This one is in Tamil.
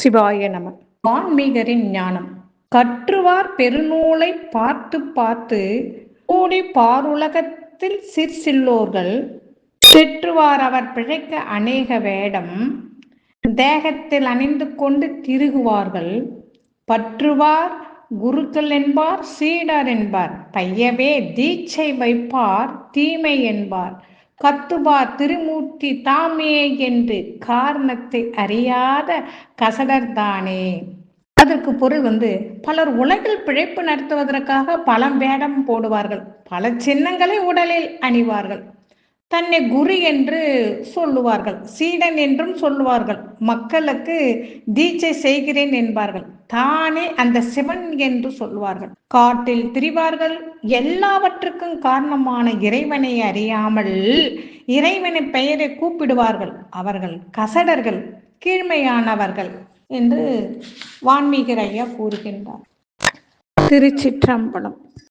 சிவாய நம. ஆன்மீகரின் ஞானம். கற்றுவார் பெருநூலை பார்த்து பார்த்து கூடி பாருலகத்தில் சிற்சில்லோர்கள் பெற்றுவார் அவர் பிழைக்க அநேக வேடம். தேகத்தில் அணிந்து கொண்டு திருகுவார்கள். பற்றுவார் குருக்கள் என்பார் சீடர் என்பார். பையவே தீட்சை வைப்பார் தீமை என்பார். கத்துபா திருமூர்த்தி தாமே என்று காரணத்தை அறியாத கசடர்தானே அதற்கு பொருள் வந்து பலர் உலகில் பிழைப்பு நடத்துவதற்காக பல வேடம் போடுவார்கள். பல சின்னங்களை உடலில் அணிவார்கள். தன்னை குரு என்று சொல்லுவார்கள் சீடன் என்றும் சொல்லுவார்கள் மக்களுக்கு தீட்சை செய்கிறேன் என்பார்கள். தானே அந்த சிவன் என்று சொல்வார்கள் காட்டில் திரிவார்கள் எல்லாவற்றுக்கும் காரணமான இறைவனை அறியாமல் இறைவனை பெயரை கூப்பிடுவார்கள். அவர்கள் கசடர்கள் கீழ்மையானவர்கள் என்று வான்மீகர் ஐயா கூறுகின்றார். திருச்சிற்றம்பலம்.